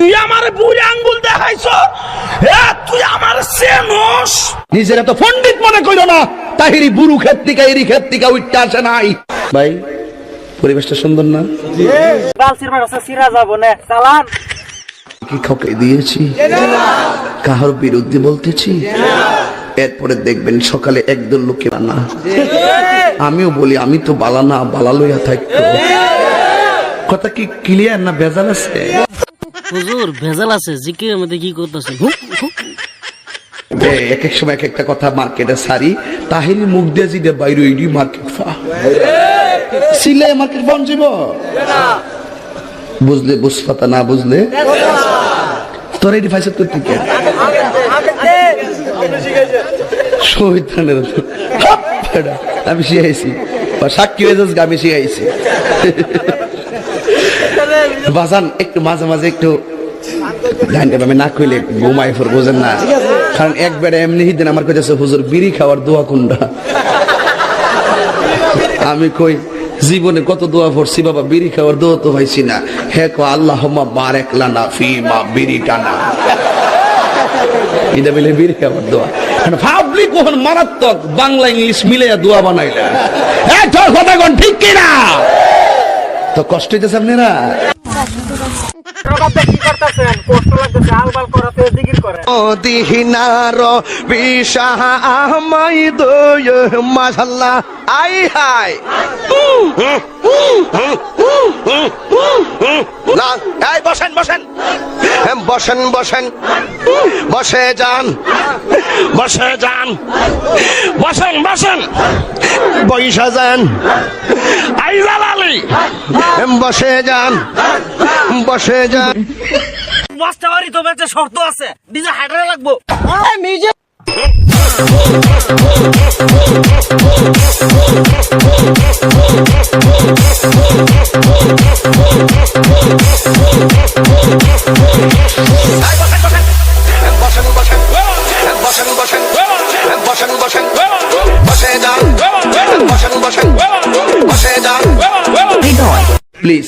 তুই আমার বুড়ি আঙ্গুল দেখাইছ? তুই আমার চেনস? নিজের এত পণ্ডিত মনে কইল না। তাহিরি বুরু ক্ষেত থেকে এরি ক্ষেত থেকে উঠতে আসে নাই। ভাই পরিবেশটা সুন্দর না? সিরা যাব না চালান। কি খকে দিয়েছি? কাহার বিরুদ্ধে বলতেছি? এরপরে দেখবেন সকালে একদল লোকে না। আমিও বলি আমি তো বালা না বালা লইয়া থাকতো কথা কি ক্লিয়ার না ভেজাল আছে? হুজুর, ভেজাল আছে, জিকিরের মধ্যে কি করতেছেন? এক এক সময় এক একটা কথা মার্কেটে সারি, তাহিরি মুখ দিয়ে জিদে বাইরে ইডি মার্কেট, ফা। সিলে মার্কেট বন বুঝলে না বুঝলে? তোর এটি কে শহীদানের আমি শিখাইছি। বা সাক্ষী হয়ে যাস, আমি শিখাইছি। বাজান একটু মাঝে মাঝে একটু জানতে আমি না কইলে ঘুমাই ফোর বোঝেন না। কারণ একবারে এমনি দিন আমার কাছে হুজুর বিড়ি খাওয়ার দোয়া কোনটা? আমি কই জীবনে কত দোয়া পড়ছি বাবা বিড়ি খাওয়ার দোয়া তো পাইছি না। হে কো আল্লাহ বারেক লানা ফি মা বিড়ি টানা এটা মিলে বিড়ি খাওয়ার দোয়া। ভাবলি কখন মারাত্মক বাংলা ইংলিশ মিলে দোয়া বানাইলে এই তোর কথা কোন ঠিক কিনা? তো কষ্ট হইতেছে আপনারা? দিহিনার বিশাহ আমাই দয় মাশাল্লাহ আই হাই না এই বসেন বসেন। বসেন বসেন। বসে যান। বসে যান। বসেন বসেন। বৈশা যান। আইজাল আলী। বসে যান। বসে যান। মাস্টার বাড়ি তো বেঁচে শর্ত আছে। নিজে হাইডারে লাগবো। নিজে বসেন বসেন বসেন। বসেন বসেন। বসে যান বসেন বসেন। বসে যান প্লিজ